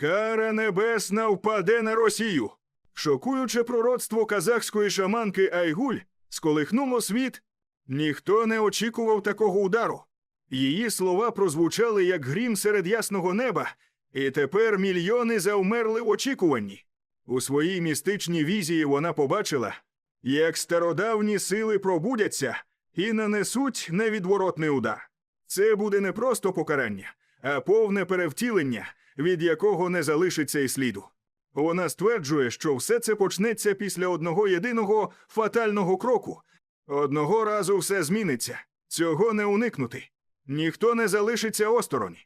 Кара небесна впаде на Росію. Шокуюче пророцтво казахської шаманки Айгуль сколихнуло світ. Ніхто не очікував такого удару. Її слова прозвучали як грім серед ясного неба, і тепер мільйони завмерли в очікуванні. У своїй містичній візії вона побачила, як стародавні сили пробудяться і нанесуть невідворотний удар. Це буде не просто покарання, а повне перевтілення, від якого не залишиться і сліду. Вона стверджує, що все це почнеться після одного єдиного фатального кроку. Одного разу все зміниться, цього не уникнути. Ніхто не залишиться осторонь.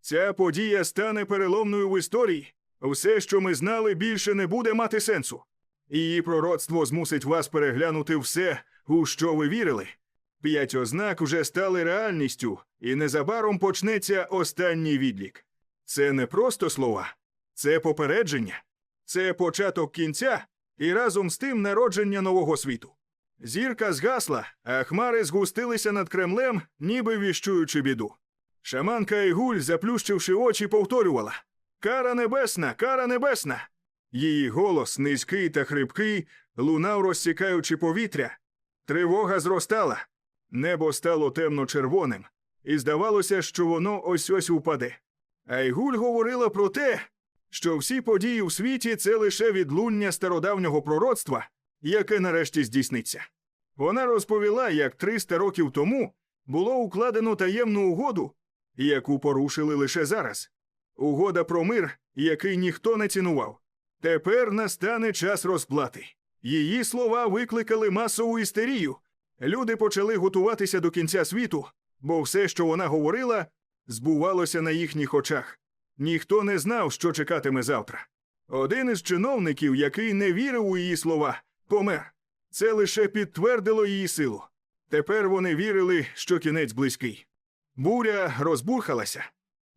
Ця подія стане переломною в історії. Все, що ми знали, більше не буде мати сенсу. Її пророцтво змусить вас переглянути все, у що ви вірили. П'ять ознак уже стали реальністю, і незабаром почнеться останній відлік. Це не просто слова, це попередження, це початок кінця і разом з тим народження нового світу. Зірка згасла, а хмари згустилися над Кремлем, ніби віщуючи біду. Шаманка Ігуль, заплющивши очі, повторювала Кара небесна, кара небесна. Її голос, низький та хрипкий, лунав, розсікаючи повітря. Тривога зростала. Небо стало темно-червоним, і здавалося, що воно ось ось упаде. Айгуль говорила про те, що всі події у світі це лише відлуння стародавнього пророцтва, яке нарешті здійсниться. Вона розповіла, як 300 років тому було укладено таємну угоду, яку порушили лише зараз. Угода про мир, який ніхто не цінував. Тепер настане час розплати. Її слова викликали масову істерію. Люди почали готуватися до кінця світу, бо все, що вона говорила, збувалося на їхніх очах. Ніхто не знав, що чекатиме завтра. Один із чиновників, який не вірив у її слова, помер. Це лише підтвердило її силу. Тепер вони вірили, що кінець близький. Буря розбурхалася.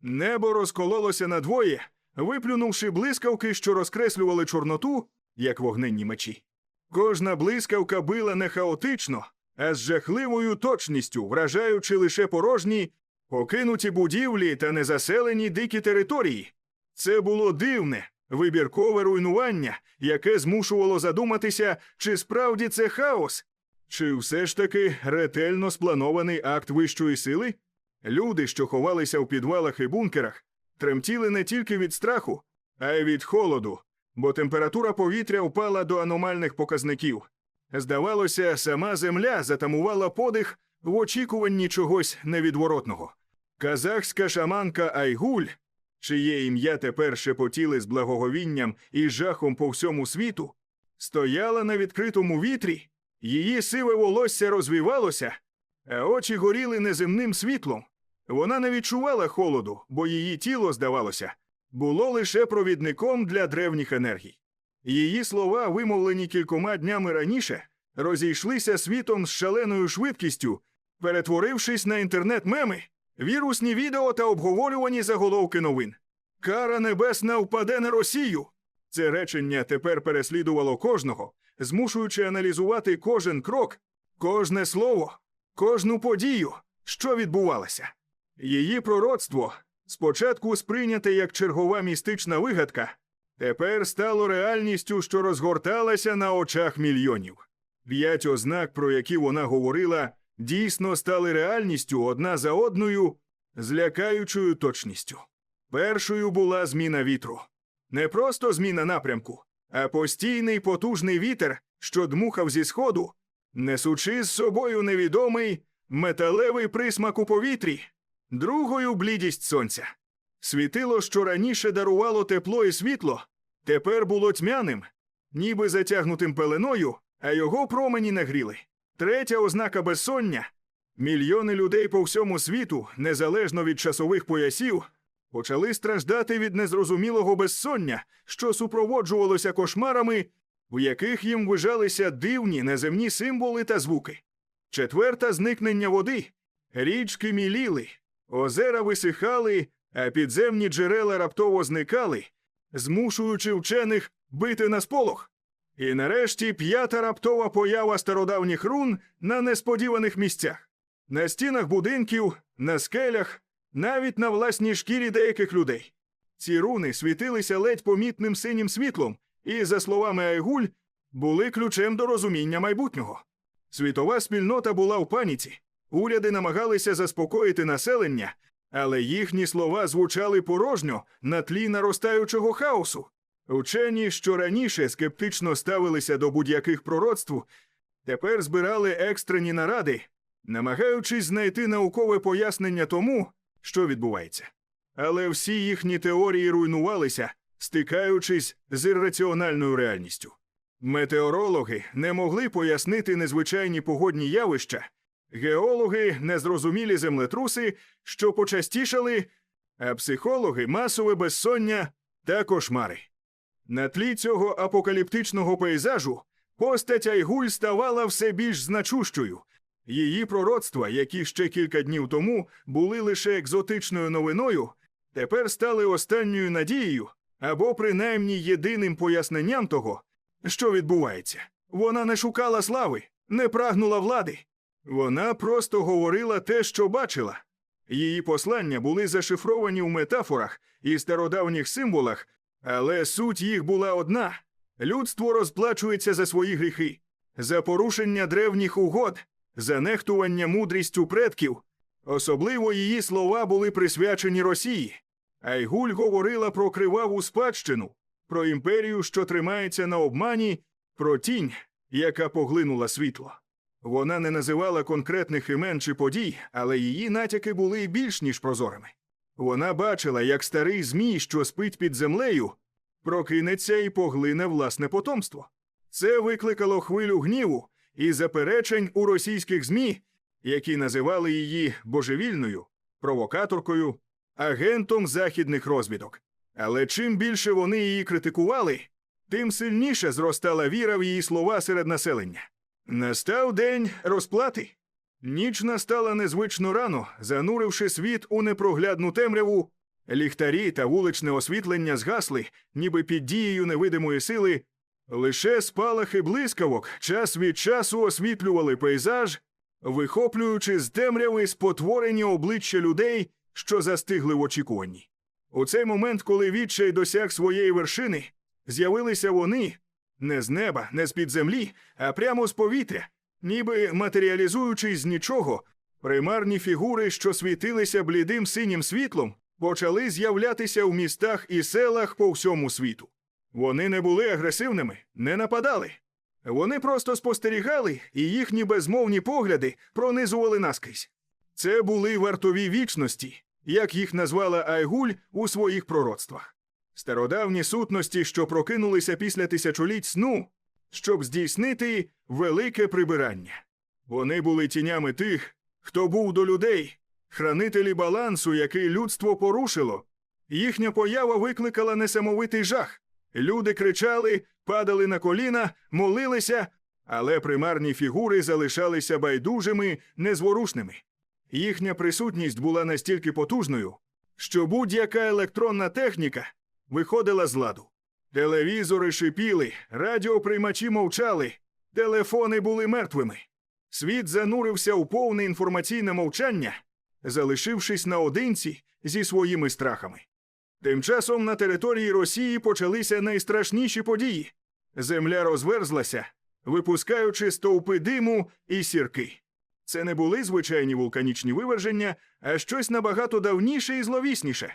Небо розкололося надвоє, виплюнувши блискавки, що розкреслювали чорноту, як вогненні мечі. Кожна блискавка била не хаотично, а з жахливою точністю, вражаючи лише порожні, покинуті будівлі та незаселені дикі території. Це було дивне, вибіркове руйнування, яке змушувало задуматися, чи справді це хаос, чи все ж таки ретельно спланований акт вищої сили? Люди, що ховалися в підвалах і бункерах, тремтіли не тільки від страху, а й від холоду, бо температура повітря впала до аномальних показників. Здавалося, сама земля затамувала подих в очікуванні чогось невідворотного. Казахська шаманка Айгуль, чиє ім'я тепер шепотіли з благоговінням і жахом по всьому світу, стояла на відкритому вітрі, її сиве волосся розвівалося, а очі горіли неземним світлом. Вона не відчувала холоду, бо її тіло, здавалося, було лише провідником для древніх енергій. Її слова, вимовлені кількома днями раніше, розійшлися світом з шаленою швидкістю, перетворившись на інтернет-меми, вірусні відео та обговорювані заголовки новин. Кара небесна впаде на Росію. Це речення тепер переслідувало кожного, змушуючи аналізувати кожен крок, кожне слово, кожну подію, що відбувалося. Її пророцтво, спочатку сприйняте як чергова містична вигадка, тепер стало реальністю, що розгорталася на очах мільйонів. П'ять ознак, про які вона говорила, дійсно стали реальністю одна за одною, з лякаючою точністю. Першою була зміна вітру. Не просто зміна напрямку, а постійний потужний вітер, що дмухав зі сходу, несучи з собою невідомий металевий присмак у повітрі, другою блідість сонця. Світило, що раніше дарувало тепло і світло, тепер було тьмяним, ніби затягнутим пеленою, а його промені не гріли. Третя ознака безсоння мільйони людей по всьому світу, незалежно від часових поясів, почали страждати від незрозумілого безсоння, що супроводжувалося кошмарами, в яких їм вижалися дивні неземні символи та звуки. Четверта зникнення води. Річки міліли, озера висихали, а підземні джерела раптово зникали, змушуючи вчених бити на сполох. І нарешті п'ята раптова поява стародавніх рун на несподіваних місцях, на стінах будинків, на скелях, навіть на власній шкірі деяких людей. Ці руни світилися ледь помітним синім світлом, і, за словами Айгуль, були ключем до розуміння майбутнього. Світова спільнота була в паніці. Уряди намагалися заспокоїти населення, але їхні слова звучали порожньо на тлі наростаючого хаосу. Учені, що раніше скептично ставилися до будь-яких пророцтв, тепер збирали екстрені наради, намагаючись знайти наукове пояснення тому, що відбувається. Але всі їхні теорії руйнувалися, стикаючись з ірраціональною реальністю. Метеорологи не могли пояснити незвичайні погодні явища, геологи незрозумілі землетруси, що почастішали, а психологи масове безсоння та кошмари. На тлі цього апокаліптичного пейзажу постать Айгуль ставала все більш значущою. Її пророцтва, які ще кілька днів тому були лише екзотичною новиною, тепер стали останньою надією або принаймні єдиним поясненням того, що відбувається. Вона не шукала слави, не прагнула влади. Вона просто говорила те, що бачила. Її послання були зашифровані в метафорах і стародавніх символах, але суть їх була одна: людство розплачується за свої гріхи, за порушення древніх угод, за нехтування мудрістю предків. Особливо її слова були присвячені Росії. Айгуль говорила про криваву спадщину, про імперію, що тримається на обмані, про тінь, яка поглинула світло. Вона не називала конкретних імен чи подій, але її натяки були більш ніж прозорими. Вона бачила, як старий змій, що спить під землею, прокинеться і поглине власне потомство. Це викликало хвилю гніву і заперечень у російських ЗМІ, які називали її божевільною, провокаторкою, агентом західних розвідок. Але чим більше вони її критикували, тим сильніше зростала віра в її слова серед населення. Настав день розплати. Ніч настала незвично рано, зануривши світ у непроглядну темряву. Ліхтарі та вуличне освітлення згасли, ніби під дією невидимої сили. Лише спалахи блискавок час від часу освітлювали пейзаж, вихоплюючи з темряви спотворені обличчя людей, що застигли в очікуванні. У цей момент, коли відчай досяг своєї вершини, з'явилися вони не з неба, не з під землі, а прямо з повітря, ніби матеріалізуючись з нічого, примарні фігури, що світилися блідим синім світлом, почали з'являтися в містах і селах по всьому світу. Вони не були агресивними, не нападали. Вони просто спостерігали, і їхні безмовні погляди пронизували наскрізь. Це були вартові вічності, як їх назвала Айгуль у своїх пророцтвах. Стародавні сутності, що прокинулися після тисячоліть сну, щоб здійснити велике прибирання. Вони були тінями тих, хто був до людей, хранителі балансу, який людство порушило. Їхня поява викликала несамовитий жах. Люди кричали, падали на коліна, молилися, але примарні фігури залишалися байдужими, незворушними. Їхня присутність була настільки потужною, що будь-яка електронна техніка виходила з ладу. Телевізори шипіли, радіоприймачі мовчали, телефони були мертвими. Світ занурився у повне інформаційне мовчання, залишившись наодинці зі своїми страхами. Тим часом на території Росії почалися найстрашніші події. Земля розверзлася, випускаючи стовпи диму і сірки. Це не були звичайні вулканічні виверження, а щось набагато давніше і зловісніше.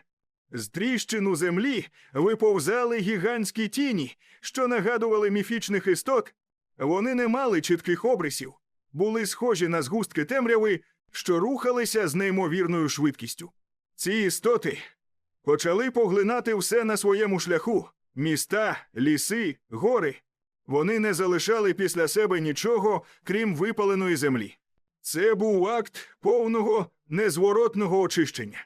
З тріщин у землі виповзали гігантські тіні, що нагадували міфічних істот. Вони не мали чітких обрисів, були схожі на згустки темряви, що рухалися з неймовірною швидкістю. Ці істоти почали поглинати все на своєму шляху міста, ліси, гори. Вони не залишали після себе нічого, крім випаленої землі. Це був акт повного незворотного очищення.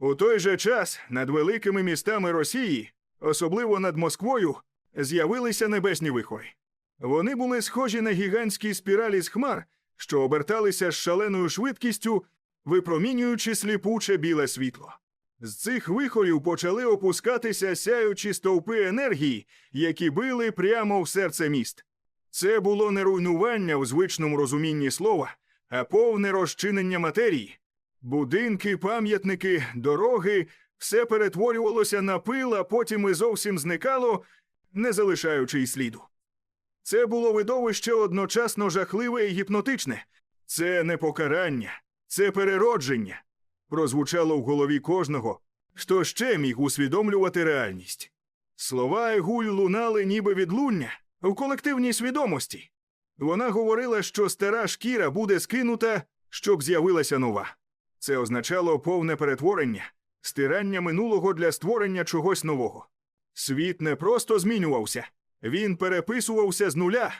У той же час над великими містами Росії, особливо над Москвою, з'явилися небесні вихори. Вони були схожі на гігантські спіралі з хмар, що оберталися з шаленою швидкістю, випромінюючи сліпуче біле світло. З цих вихорів почали опускатися сяючі стовпи енергії, які били прямо в серце міст. Це було не руйнування у звичному розумінні слова, а повне розчинення матерії. Будинки, пам'ятники, дороги, все перетворювалося на пил, а потім і зовсім зникало, не залишаючи й сліду. Це було видовище одночасно жахливе і гіпнотичне. Це не покарання, це переродження. Прозвучало в голові кожного, хто ще міг усвідомлювати реальність. Слова Егуль лунали ніби відлуння в колективній свідомості. Вона говорила, що стара шкіра буде скинута, щоб з'явилася нова. Це означало повне перетворення, стирання минулого для створення чогось нового. Світ не просто змінювався, він переписувався з нуля.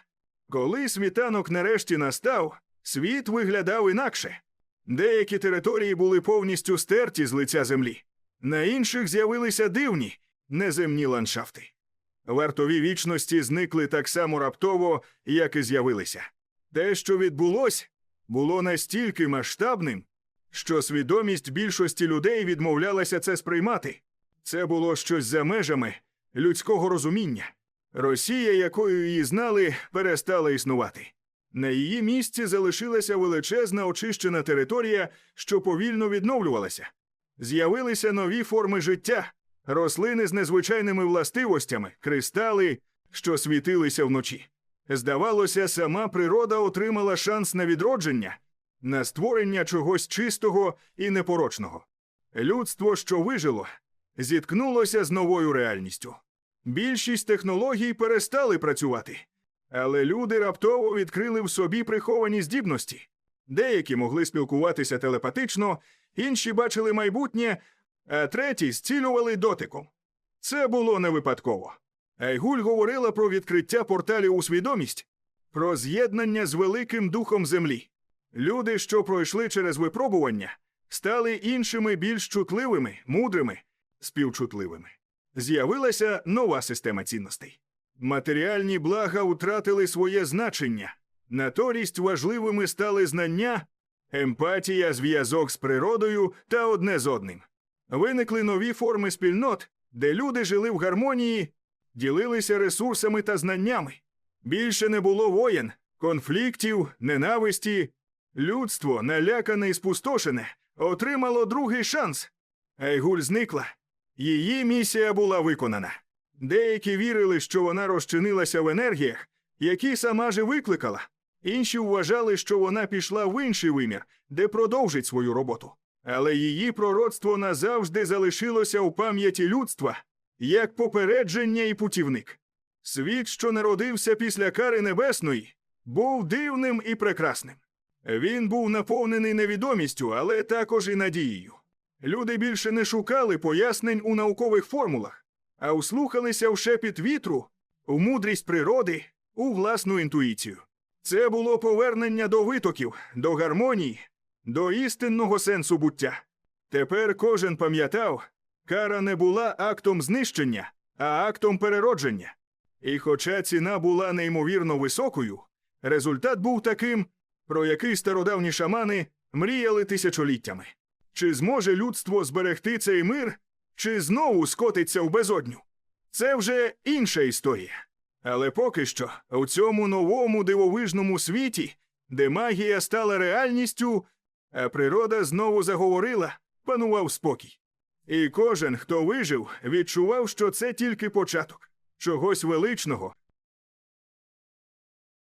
Коли світанок нарешті настав, світ виглядав інакше. Деякі території були повністю стерті з лиця землі, на інших з'явилися дивні, неземні ландшафти. Вартові вічності зникли так само раптово, як і з'явилися. Те, що відбулось, було настільки масштабним, що свідомість більшості людей відмовлялася це сприймати. Це було щось за межами людського розуміння. Росія, якою її знали, перестала існувати. На її місці залишилася величезна очищена територія, що повільно відновлювалася. З'явилися нові форми життя, рослини з незвичайними властивостями, кристали, що світилися вночі. Здавалося, сама природа отримала шанс на відродження, на створення чогось чистого і непорочного. Людство, що вижило, зіткнулося з новою реальністю. Більшість технологій перестали працювати, але люди раптово відкрили в собі приховані здібності. Деякі могли спілкуватися телепатично, інші бачили майбутнє, а треті зцілювали дотиком. Це було не випадково. Айгуль говорила про відкриття порталів у свідомість, про з'єднання з великим духом землі. Люди, що пройшли через випробування, стали іншими більш чутливими, мудрими, співчутливими. З'явилася нова система цінностей. Матеріальні блага втратили своє значення, натомість важливими стали знання, емпатія, зв'язок з природою та одне з одним. Виникли нові форми спільнот, де люди жили в гармонії, ділилися ресурсами та знаннями. Більше не було воєн, конфліктів, ненависті. Людство, налякане і спустошене, отримало другий шанс. Айгуль зникла. Її місія була виконана. Деякі вірили, що вона розчинилася в енергіях, які сама же викликала. Інші вважали, що вона пішла в інший вимір, де продовжить свою роботу. Але її пророцтво назавжди залишилося у пам'яті людства як попередження і путівник. Світ, що народився після кари небесної, був дивним і прекрасним. Він був наповнений невідомістю, але також і надією. Люди більше не шукали пояснень у наукових формулах, а услухалися в шепіт вітру, у мудрість природи, у власну інтуїцію. Це було повернення до витоків, до гармонії, до істинного сенсу буття. Тепер кожен пам'ятав, кара не була актом знищення, а актом переродження. І хоча ціна була неймовірно високою, результат був таким, про який стародавні шамани мріяли тисячоліттями. Чи зможе людство зберегти цей мир, чи знову скотиться в безодню? Це вже інша історія. Але поки що, у цьому новому дивовижному світі, де магія стала реальністю, а природа знову заговорила, панував спокій. І кожен, хто вижив, відчував, що це тільки початок чогось величного,